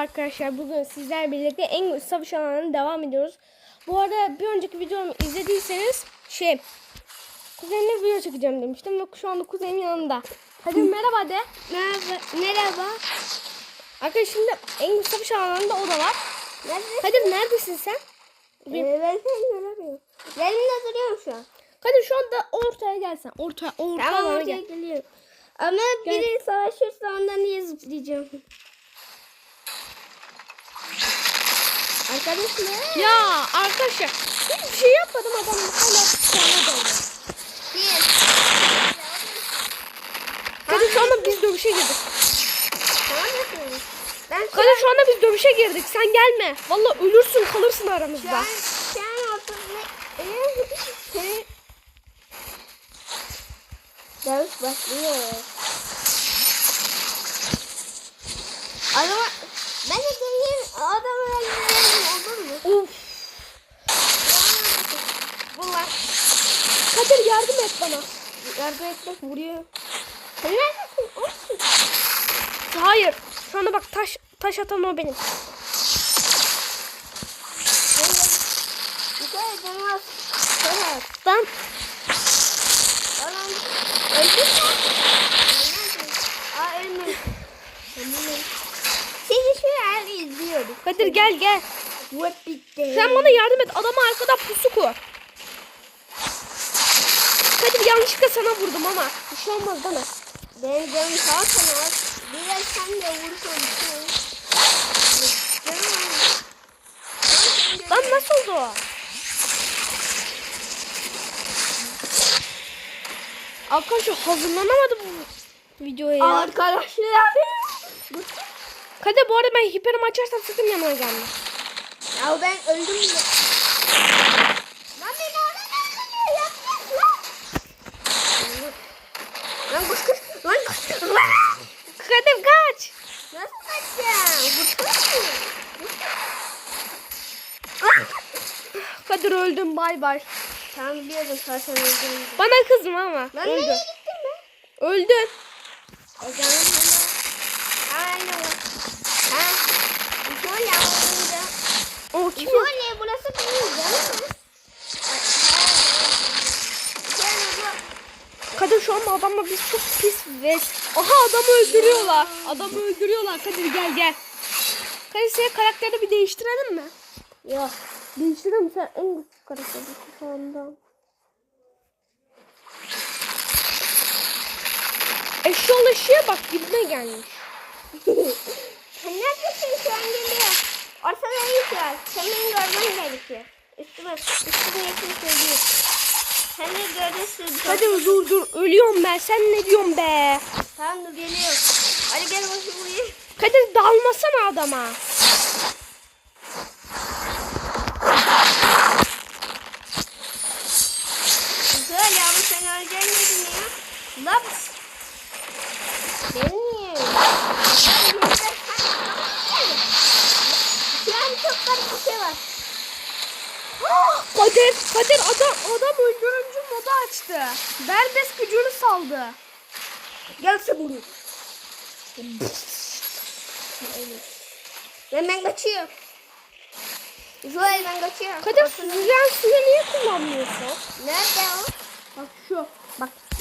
arkadaşlar. Bugün sizler birlikte en savaş alanına devam ediyoruz. Bu arada bir önceki videomu izlediyseniz şey kuzenimle video çekeceğim demiştim ve şu anda kuzenim yanında. Hadi merhaba de. Merhaba. Merhaba. Arkadaşlar şimdi en savaş alanında o da var. Neredesin? Kadir neredesin sen? Ee, ben seni göremiyorum. Yanımda duruyorum şu an. Kadir şu anda ortaya gelsen. Ortaya, ortaya Tamam oraya gel. geliyorum. Ama biri savaşırsa ondan niye zıplayacağım? Arkadaşlar. Ya arkadaşlar hiçbir şey yapmadım adam hala sana daldı. Bir. Kadir şu anda biz dövüşe girdik. Ben Kadir şu anda biz dövüşe girdik. Sen gelme. Vallahi ölürsün kalırsın aramızda. şu an ortada. Seni... Dövüş başlıyor. Adama... Ben de geleyim. Adamı öldürelim olur mu? Of. Bunlar. Kadir yardım et bana. Yardım etmek vuruyor. Sen neredesin? Olsun. Hayır. Şu anda bak taş taş atan o benim. Güzel. Sen az. Ben Alan. Öldün mü? Aa ölmedim. Ölmedim. Sizi şu an izliyorum. Kadir gel gel. Sen bana yardım et. Adama arkadan pusu kur. Kadir yanlışlıkla sana vurdum ama bir şey olmaz değil mi? Benim canım sağ kanal. Biraz sen de vursan. Lan nasıl oldu o? Arkadaşlar hazırlanamadım bu videoya ya. Arkadaşlar. Kadir bu arada ben hiperimi açarsam sakın yanıma gelme. Ya ben öldüm bile. Lan beni oradan öldürüyor. Yapma lan. Lan koş koş. Lan koş. Lan. Kadir kaç. Nasıl kaçacağım? Bu kız mı? Kadir öldüm bay bay. Tamam biliyordum zaten öldüğümü. Bana kızma ama. Lan Öldün. nereye gittin be? Öldün. E canım bana. Aynen. Ha. Şöyle yapınca. O kim? Şöyle burası benim canım. Kadir şu anda adamla biz çok pis ve... Aha adamı öldürüyorlar. Adamı öldürüyorlar. Kadir gel gel. Kadir senin karakterini bir değiştirelim mi? Yok. Değiştirelim sen en karakterisin şu anda. Eşyol eşeğe bak dibine gelmiş. Sen neredesin şu an geliyor. Ortada iyi var. Senin görmen gerekiyor. Üstüme, üstüme yakın söylüyor. Sen de görürsün. Kadir dur dur ölüyorum ben sen ne diyorsun be? Tamam dur geliyor. Hadi gel bakayım buraya. Kadir dalmasana adama. Böyle ama sen öleceksin dedin ya. Lan. Beni niye? Şu an çok garip bir şey var. Kadir, Kadir adam adam öldürücü modu açtı. Berbest gücünü saldı. Gelsin buraya. Ben ben kaçıyorum. Zoe ben kaçıyorum. Kadir süzülen suyu niye kullanmıyorsun? Nerede o? Bak şu.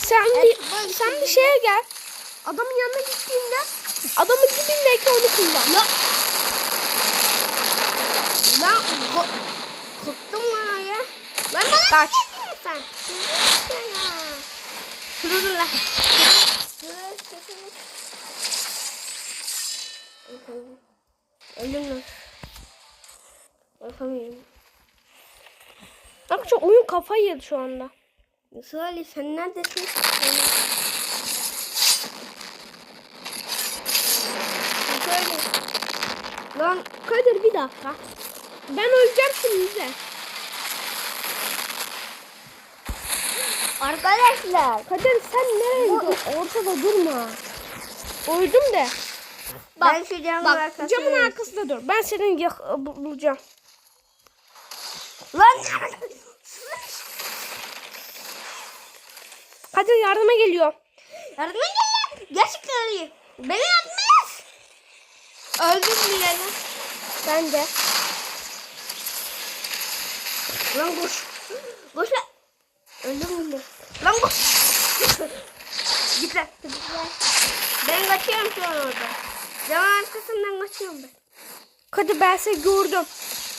Bak sen bir bak sen bir şeye gel. Adamın yanına gittiğinde adamın dibindeyken onu kullan. Ya. Lan ko korktum lan ya. Lan bana Kaç. sen? Dur dur lan. Öldüm lan. Yapamıyorum. Arkadaşlar oyun kafayı yedi şu anda. Söyle sen neredesin? Söyle. Lan Kadir bir dakika. Ben öleceğim şimdi. Arkadaşlar. Kadir sen nereye gidiyorsun? Ortada durma. Öldüm de. Bak, ben şu camın Bak arkasına. camın arkasında dur. Ben senin bulacağım. Lan. Kadir yardıma geliyor. Yardıma gel lan. Gerçekten arayayım. Beni yardıma yaz. Öldüm bile. Ben de. Lan koş. Koş lan. Öldüm bile. Lan koş. Git lan. Ben kaçıyorum şu an orada. Camın arkasından kaçıyorum ben. Kadir ben seni gördüm.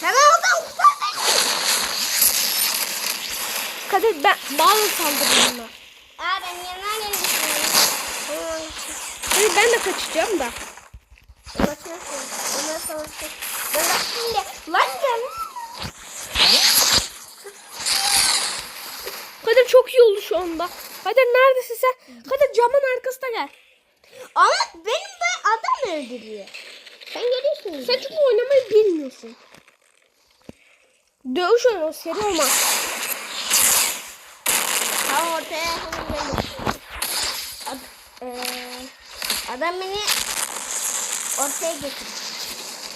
Hemen oradan kurtar beni. Kadir ben bağlı saldırdım buna. Aa ben yanına Kadir ben de kaçacağım da. kaçıyorsun. Ondan sonra ben kaçtım de. Lan gel. Kadir çok iyi oldu şu anda. Kadir neredesin sen? Kadir camın arkasına gel. Ama benim ben adam öldürüyor. Sen geliyorsun. Sen çünkü oynamayı bilmiyorsun. Dövüş oyunu seri olmaz. Tam ortaya geldim. Ad, eee, adam beni ortaya getirdi.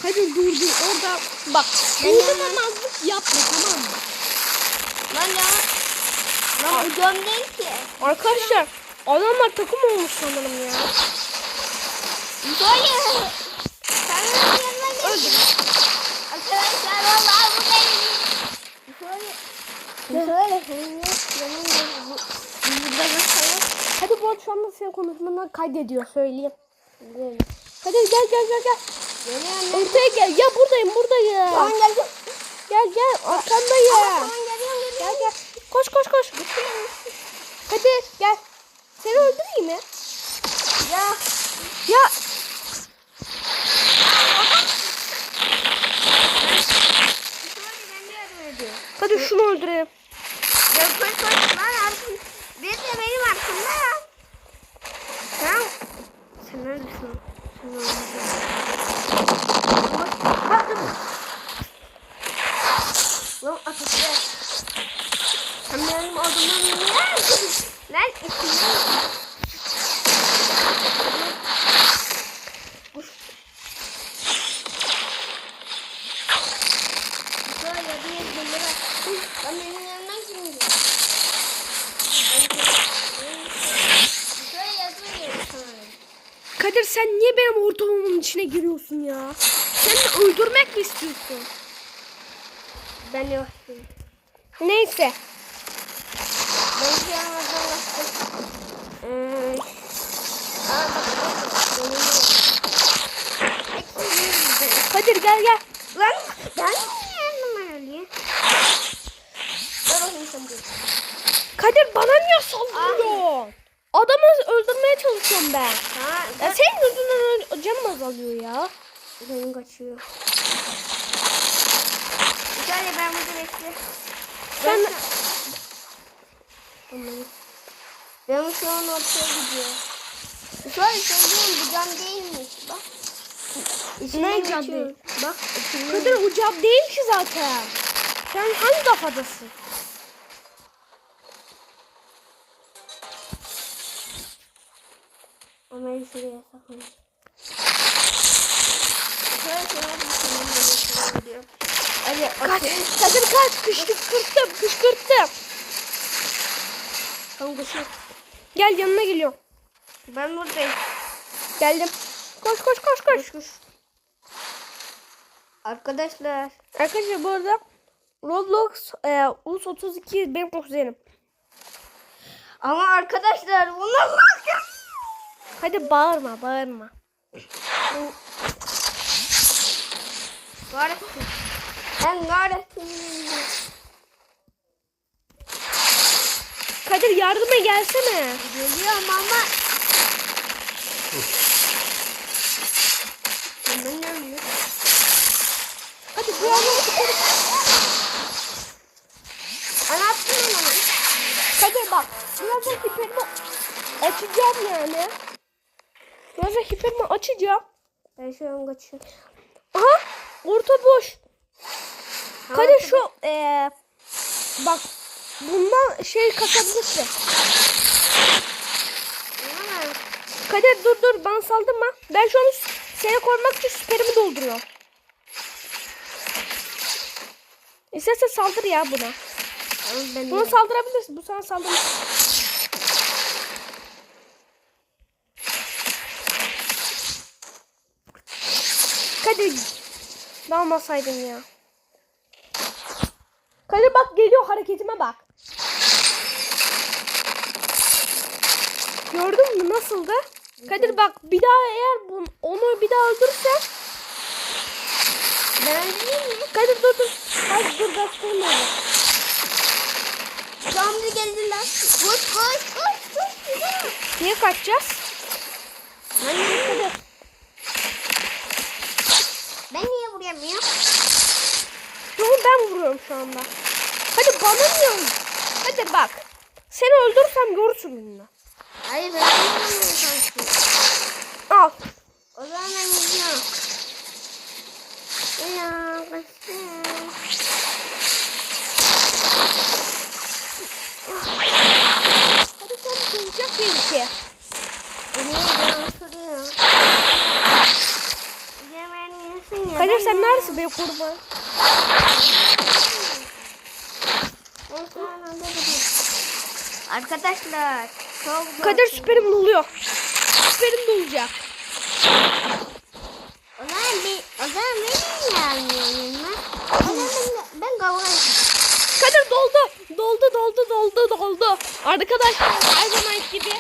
Kadir dur dur orada bak. Uydurmamazlık yapma tamam mı? Lan ya. Lan bu göm değil ki. Arkadaşlar adamlar takım olmuş sanırım ya. Böyle. Sen benim yanıma geldin. Arkadaşlar vallahi bu benim. Şöyle. Şöyle. Ne? Benim de bu. Burada bakalım. Hadi bu şu anda senin konuşmanı kaydediyor söyleyeyim. Hadi gel gel gel gel. Geliyorum. Ortaya gel. Ya buradayım buradayım. Tamam geldim. Gel gel arkandayım. Tamam geliyorum Gel geliyorum. gel. Koş koş koş. Hadi gel. Seni öldüreyim mi? Ya. Ya Şöyle ben de yardım ediyorum. hadi şunu öldürelim. Ya koş koş lan arkam. Bir de benim arkamda ya. Sen, sen neredesin? Sen neredesin? Bak dur. Lan ateşler. Sen benim odamdan niye? Lan içinden. Şöyle bir beni bak. Lan benim yanımdan kim gidiyor? Şöyle yazıyor sana. Kadir sen niye benim ortamımın içine giriyorsun ya? Sen de öldürmek mi istiyorsun? Ben yoktum. Neyse. Ben şu an aa yok. Yüzde. Kadir gel gel. Lan ben niye yanıma. Kadir bana niye saldırıyorsun? Adamı öldürmeye çalışıyorum ben. Ha, Ya dur. senin yüzünden canım azalıyor ya. Benim kaçıyor. Bir saniye ben burada bekle. Sen Ben, Aman. ben şu an ortaya gidiyor. Şöyle söyleyeyim bu cam değilmiş bak. İçinden Ne cam değil? Bak. Kadir o cam değil ki zaten. Sen hangi kafadasın? Ama el şuraya gidiyor. Hadi Kaç. Kadir kaç. Kışkırttım. Kışkırttım. Tamam koşuyor. Gel yanına geliyorum. Ben buradayım. Geldim. Koş koş koş koş. Koş koş. Arkadaşlar. Arkadaşlar bu arada Roblox e, Ulus 32 benim kuzenim. Ama arkadaşlar bunlar bakın. Hadi bağırma bağırma. Gayret. Ben gayret. Kadir yardıma gelsene. Geliyorum ama. Ne oluyor? Hadi bu yana Ana attım ben onu. Kadir bak. Biraz da hiperimi açacağım yani. Da hiperimi açacağım. Ben şu an kaçıyorum. Aha orta boş. Kadir şu eee bak bundan şey kasabilirsin. Ama Kadir dur dur bana saldırma. Ben şu an seni korumak için süperimi dolduruyorum. İstersen saldır ya buna. Buna saldırabilirsin. Bu sana saldırır. Kadir. Dalmasaydın ya. Kadir bak geliyor hareketime bak. Gördün mü nasıldı? Kadir bak bir daha eğer bunu, onu bir daha öldürürsen Ben? Kadir dur dur. Hadi dur gösterme onu. Zombi geldiler. Koş koş koş koş. gidiyor. Niye kaçacağız? Niye, Kadir. ben niye vuramıyorum? Çünkü ben vuruyorum şu anda. Hadi bana öldür? Hadi bak. Seni öldürsem görürsün bunu. Hayır ben vuramıyorum sanki. Al. O zaman ben gidiyorum. Ya kaçtım. Hadi sen duyacak belki. Kadir sen neredesin be kurban? Arkadaşlar çok Kadir süperim doluyor. Süperim dolacak. O zaman bir, o zaman beni niye almıyorsun yanıma? O zaman ben, ben kavga. Kadir doldu. Doldu doldu doldu doldu. Arkadaşlar her zaman gibi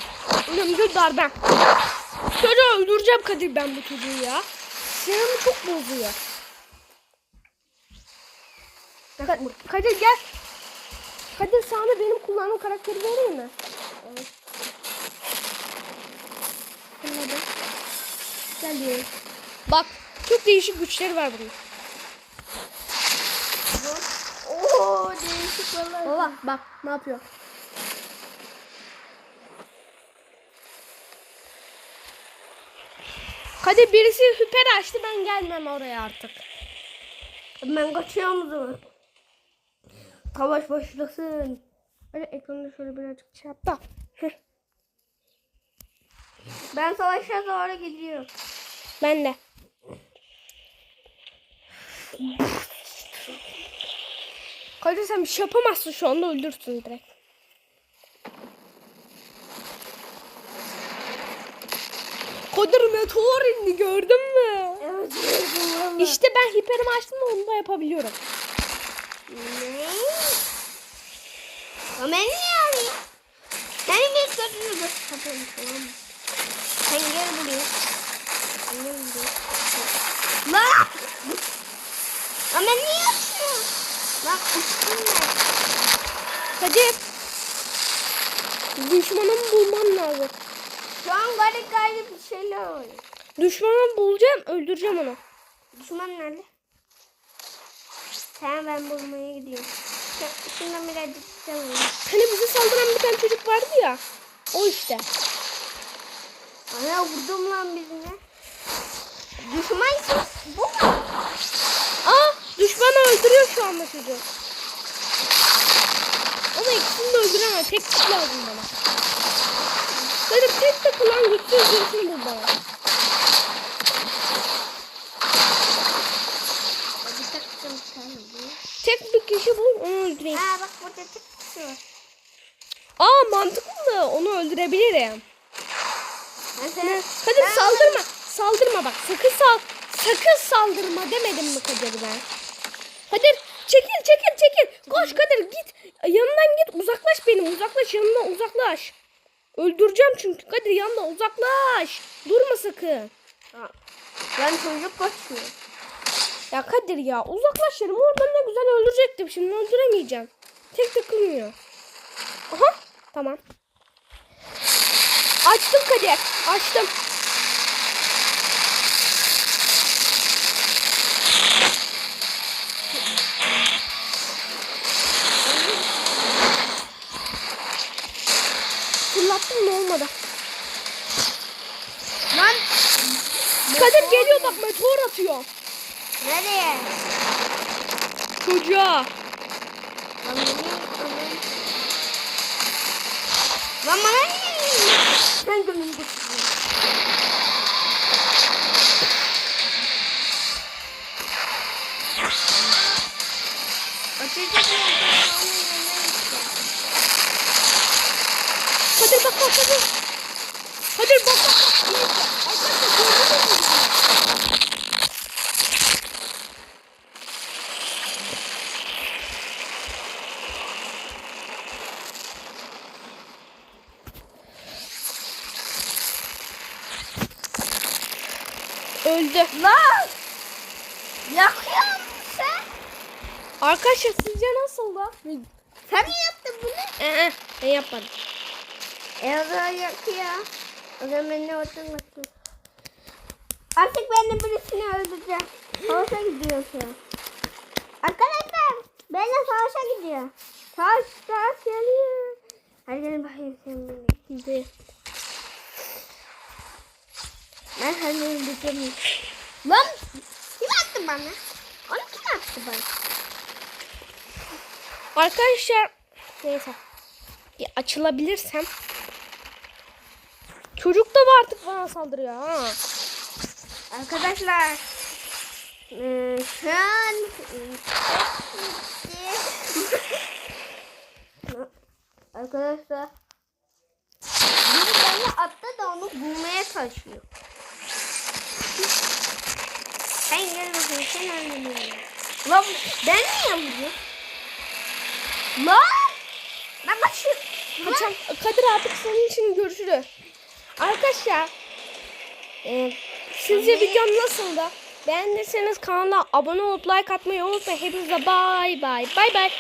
ölümcül darbem. Çocuğu öldüreceğim Kadir ben bu çocuğu ya. Sinirimi çok bozuyor. Ka- Kadir gel. Kadir sana benim kullandığım karakteri vereyim mi? Evet. Gel diyorum. Bak çok değişik güçleri var bunun. Oo değişik vallahi. Baba bak ne yapıyor. Kadir birisi hüper açtı ben gelmem oraya artık. Ben kaçıyorum o zaman. Savaş başlasın. Hadi ekranı şöyle birazcık şey yap da. Ben savaşa doğru gidiyorum. ben de. Kadir sen bir şey yapamazsın şu anda öldürsün direkt. Kadir meteor indi gördün mü? Evet gördüm. İşte ben hiperimi açtım da onu da yapabiliyorum. Ne? O beni niye arıyor? Senin bir kötünü göstereyim tamam mı? Sen gel buraya. Sen gel buraya. Yapıyorsun? Bak uçtum ben. Kadir. Düşmanımı bulmam lazım. Şu an garip garip bir şeyler oluyor. Düşmanımı bulacağım, öldüreceğim onu. Düşman nerede? Tamam ben bulmaya gidiyorum. Şu- Şundan birazcık canım. Hani bize saldıran bir tane çocuk vardı ya. O işte. Ana vurdum lan bizine. Düşmansın. Bu mu? Aa, düşmanı öldürüyor şu anda çocuğu. Ama ikisini de öldüremez. Tek kişi lazım bana. Kadir tek takılan güçsüz birisini bul bana. Bir taktım bir tane bu. Tek bir kişi bul, onu öldüreyim. Aa bak burada kişi var. Aa, mantıklı. Onu öldürebilirim. Kadir Ben- saldırma. Saldırma bak. Sakın sal sakın saldırma demedim mi Kadir ben? Kadir çekil çekil çekil. Koş Kadir git. Yanından git. Uzaklaş benim. Uzaklaş yanımdan uzaklaş. Öldüreceğim çünkü Kadir yanına uzaklaş. Durma sakın. Ben çocuk kaçıyor. Ya Kadir ya uzaklaş yanıma. Oradan ne güzel öldürecektim. Şimdi öldüremeyeceğim. Tek takılmıyor. Aha tamam. Açtım Kadir. Açtım. Fırlattım ne olmadı. Lan Kadir geliyor bak meteor atıyor. Nereye? Çocuğa. Lan? Lan bana niye? Ben gönlümü götürüyorum. Açacak mı? Kadir bak bak Kadir. Kadir bak bak bak. İyi. Arkadaşlar gördünüz mü? Öldü. Lan! Yakıyor sen? Arkadaşlar sizce nasıldı? Sen mi yaptın bunu? Ee, ben yapmadım. E o zaman yakıyor. O zaman ben de bakayım. Artık ben de birisini öldüreceğim. Savaşa gidiyor şu an. Arkadaşlar ben de savaşa gidiyor. Savaş, savaş geliyor. Hadi gelin bakayım sen beni. Şimdi Ben seni öldüreceğim. Lan kim attı bana? Onu kim attı bana? Arkadaşlar neyse bir açılabilirsem çocuk da mı artık bana saldırıyor ha? Arkadaşlar eee, şu an Arkadaşlar biri beni attı da onu bulmaya çalışıyor. Sen gel bakayım sen öldürüyorsun. Lan ben mi yapıyorum? Lan! Ben kaçıyorum. Kaçan, Kadir artık senin için görüşürüz. Arkadaşlar e, sizce videom nasıldı? Beğendiyseniz kanala abone olup like atmayı unutmayın. Hepinize bay bay. Bay bay.